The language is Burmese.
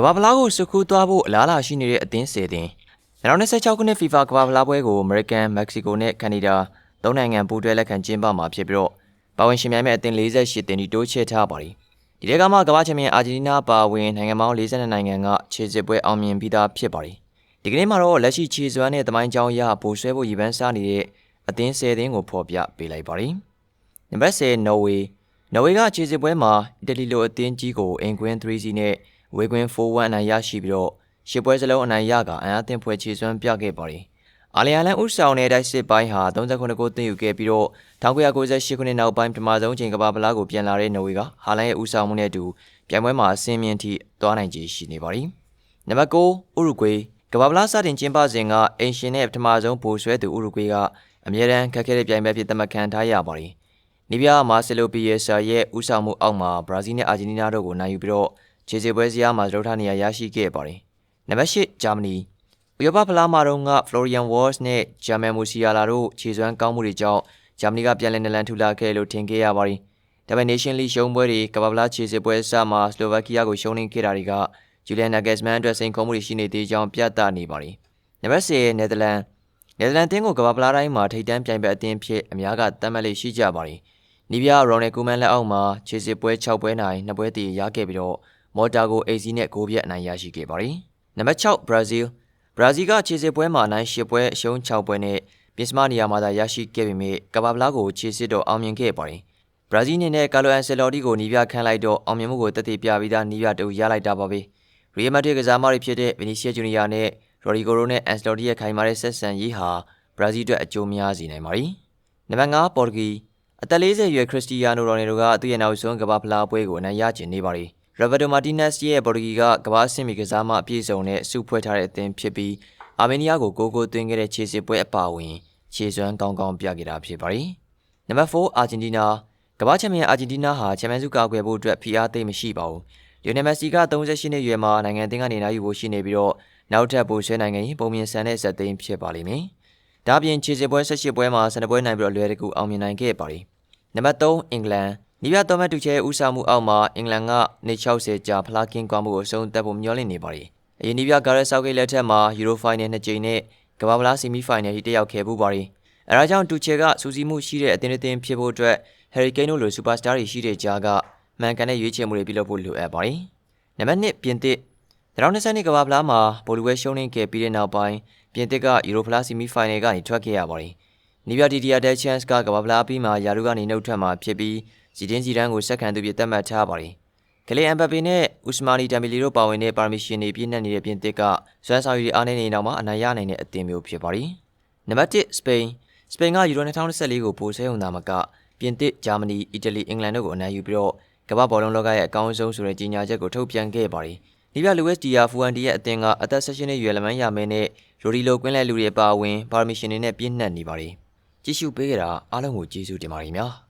ကမ္ဘာဖလားကိုစုခုသွားဖို့အလားအလာရှိနေတဲ့အသင်း၁၀သင်း2026ခုနှစ် FIFA ကမ္ဘာဖလားပွဲကို American, Mexico နဲ့ Canada သုံးနိုင်ငံပူးတွဲလက်ခံကျင်းပမှာဖြစ်ပြီးတော့ပါဝင်ရှင်များမဲ့အသင်း48သင်းဒီတိုးချဲ့ထားပါတယ်ဒီထဲကမှကမ္ဘာချန်ပီယံအာဂျင်တီးနားပါဝင်နိုင်ငံပေါင်း42နိုင်ငံကခြေစစ်ပွဲအောင်မြင်ပြီးသားဖြစ်ပါတယ်ဒီကနေ့မှာတော့လက်ရှိခြေစွမ်းနဲ့တမိုင်းကြောင်းရပိုဆွဲဖို့ရည်ပန်းစားနေတဲ့အသင်း10သင်းကိုဖော်ပြပေးလိုက်ပါတယ်နံပါတ်10 Norway နော်ဝေကခြေစစ်ပွဲမှာအီတလီလိုအသင်းကြီးကိုအင်ကွင်း3စီနဲ့ ဝေကွင်း4-1အနိုင်ရရှိပြီးတော့ရှစ်ပွဲစလုံးအနိုင်ရကအန်အားသင်းဖွဲ့ခြေစွမ်းပြခဲ့ပါတယ်။အာလီယာလန်ဥဆောင်တဲ့တိုက်စစ်ပိုင်းဟာ39ဂိုးသွင်းယူခဲ့ပြီးတော့1998ခုနှစ်နောက်ပိုင်းပထမဆုံးချိန်ကမ္ဘာဖလားကိုပြန်လာတဲ့နော်ဝေကဟာလန်ရဲ့ဥဆောင်မှုနဲ့အတူပြိုင်ပွဲမှာအဆင့်မြင့်ထိသွားနိုင်ခြေရှိနေပါတယ်။နံပါတ်9ဥရုဂွေကမ္ဘာဖလားစတင်ကျင်းပစဉ်ကအင်ရှင်နဲ့ပထမဆုံးဗိုလ်ဆွဲသူဥရုဂွေကအမြဲတမ်းခက်ခဲတဲ့ပြိုင်ပွဲဖြစ်သတ်မှတ်ခံထားရပါတယ်။နီးပြားမာဆယ်လိုပီယေဆာရဲ့ဥဆောင်မှုအောက်မှာဘရာဇီးနဲ့အာဂျင်တီးနားတို့ကိုနိုင်ယူပြီးတော့ ခြေစစ်ပွဲစရာမှာစတုထနေရာရရှိခဲ့ပါတယ်။နံပါတ်၈ဂျာမနီဥရောပဖလားမှာတော့ကဖလိုရီယန်ဝေါ့စ်နဲ့ဂျာမန်မူစီယာလာတို့ခြေစွမ်းကောင်းမှုတွေကြောင့်ဂျာမနီကပြန်လည်နလန်ထူလာခဲ့လို့ထင်ခဲ့ရပါတယ်။ဒါပေမဲ့ Nation League ရှုံးပွဲတွေကမ္ဘာဖလားခြေစစ်ပွဲအစမှာစလိုဗက်ကီးယားကိုရှုံးနိခဲ့တာတွေကဂျူလီယန်နာဂက်စ်မန်အတွက်စိန်ခေါ်မှုတွေရှိနေသေးကြောင်းပြသနေပါတယ်။နံပါတ်10နယ်သာလန်နယ်သာလန်တင်းကိုကမ္ဘာဖလားတိုင်းမှာထိပ်တန်းပြိုင်ပွဲအသင်းဖြစ်အများကသတ်မှတ်လေးရှိကြပါတယ်။နီးပြရော်နယ်ကူမန်လက်အောက်မှာခြေစစ်ပွဲ6ပွဲနိုင်2ပွဲတည်ရခဲ့ပြီးတော့ မော်တာကိုအေစီနဲ့ဂိုးပြတ်အနိုင်ရရှိခဲ့ပါတယ်။နံပါတ်6ဘရာဇီးဘရာဇီးကခြေစစ်ပွဲမှာအနိုင်10ပွဲအရှုံး6ပွဲနဲ့ပြင်စမနီယာမှာသာရရှိခဲ့ပေမဲ့ကမ္ဘာဖလားကိုခြေစစ်တော့အောင်မြင်ခဲ့ပါတယ်။ဘရာဇီးအနေနဲ့ကာလိုအန်ဆယ်လော်တီကိုနီးပြခန့်လိုက်တော့အောင်မြင်မှုကိုတက်တည်ပြပြီးသားနီးပြတူရလိုက်တာပါပဲ။ရီယယ်မက်ဒရစ်ကစားမတွေဖြစ်တဲ့ဗီနီစီယာဂျူနီယာနဲ့ရိုဒီဂိုရိုနဲ့အန်စလော်တီရဲ့ခိုင်မာတဲ့ဆက်ဆံရေးဟာဘရာဇီးအတွက်အကျိုးများစေနိုင်ပါတယ်။နံပါတ်5ပေါ်တူဂီအသက်40အရွယ်ခရစ္စတီယာနိုရိုနယ်ဒိုကသူ့ရဲ့နောက်ဆုံးကမ္ဘာဖလားပွဲကိုအနိုင်ရကျင်နေပါတယ်။ ရိုဘတ်တိုမာတီနက်စ်ရဲ့ပေါ်တူဂီကကမ္ဘာ့ဆင့်မီကစားမအပြည့်စုံနဲ့စုဖွဲ့ထားတဲ့အသင်းဖြစ်ပြီးအာမေးနီးယားကိုကိုကိုသွင်းခဲ့တဲ့ခြေစစ်ပွဲအပါအဝင်ခြေစွမ်းကောင်းကောင်းပြခဲ့တာဖြစ်ပါတယ်။နံပါတ်4အာဂျင်တီးနားကမ္ဘာ့ချန်ပီယံအာဂျင်တီးနားဟာချန်ပီယံစုကာကွယ်ဖို့အတွက်ဖိအားသိမ်းမရှိပါဘူး။လီယိုနယ်မက်ဆီက38နှစ်အရွယ်မှာနိုင်ငံအသင်းကနေနိုင်ယူဖို့ရှိနေပြီးတော့နောက်ထပ်ပိုဆွဲနိုင်ငံရင်ပုံမြင်ဆန်တဲ့ဇက်သိမ်းဖြစ်ပါလိမ့်မယ်။ဒါပြင်ခြေစစ်ပွဲ18ပွဲမှာ12ပွဲနိုင်ပြီးတော့လွယ်တကူအောင်မြင်နိုင်ခဲ့ပါတယ်။နံပါတ်3အင်္ဂလန် နီးပြတော်မတ်တူချဲဦးဆောင်မှုအောက်မှာအင်္ဂလန်ကနေ60ကြာဖလားကင်းကွာမှုကိုအဆုံးသတ်ဖို့မျှော်လင့်နေပါတယ်။အရင်နီးပြဂါရက်ဆောက်ကိတ်လက်ထက်မှာယူရိုဖိုင်နယ်နှစ်ကြိမ်နဲ့ကမ္ဘာဖလားဆီမီဖိုင်နယ်ထိတက်ရောက်ခဲ့ပူပါတယ်။အဲဒါကြောင့်တူချဲကစူးစီးမှုရှိတဲ့အသင်းအသင်းဖြစ်ဖို့အတွက်ဟယ်ရီကိန်းတို့လိုစူပါစတာတွေရှိတဲ့ကြားကမှန်ကန်တဲ့ရွေးချယ်မှုတွေပြုလုပ်ဖို့လိုအပ်ပါတယ်။နံပါတ်1ပြင်သစ်2020ကမ္ဘာဖလားမှာဘော်လီဝဲရှုံးနေခဲ့ပြီးတဲ့နောက်ပိုင်းပြင်သစ်ကယူရိုဖလားဆီမီဖိုင်နယ်ကနေထွက်ခဲ့ရပါတယ်။နီးပြတီဒီယာဒက်ချန်စ်ကကမ္ဘာဖလားပြီးမှယာရုကနေနှုတ်ထွက်မှာဖြစ်ပြီး စီတင်းစီတန်းကိုဆက်ခံသူပြသတ်မှတ်ထားပါတယ်။ကလေးအမ်ဘပေနဲ့ဥစမာနီတမ်ဘီလီတို့ပါဝင်တဲ့ပါမီရှင်တွေပြည့်နှက်နေတဲ့ပြင်သစ်ကစွမ်းဆောင်ရည်အားနည်းနေနောက်မှာအနိုင်ရနိုင်တဲ့အသင်းမျိုးဖြစ်ပါတယ်။နံပါတ်1စပိန်စပိန်ကယူရို2024ကိုပိုဆဲုံသားမကပြင်သစ်ဂျာမနီအီတလီအင်္ဂလန်တို့ကိုအနိုင်ယူပြီးတော့ကမ္ဘာဘောလုံးလောကရဲ့အကောင်းဆုံးဆိုတဲ့ကြေညာချက်ကိုထုတ်ပြန်ခဲ့ပါတယ်။ဒီပြလူဝက်စတီယာဖူအန်ဒီရဲ့အသင်းကအသက်16နှစ်ရွယ်လမန်းရမဲနဲ့ရိုဒီလိုကွင်းလဲလူတွေပါဝင်ပါမီရှင်တွေနဲ့ပြည့်နှက်နေပါတယ်။ကြည့်ရှုပေးကြတာအားလုံးကိုကျေးဇူးတင်ပါတယ်များ။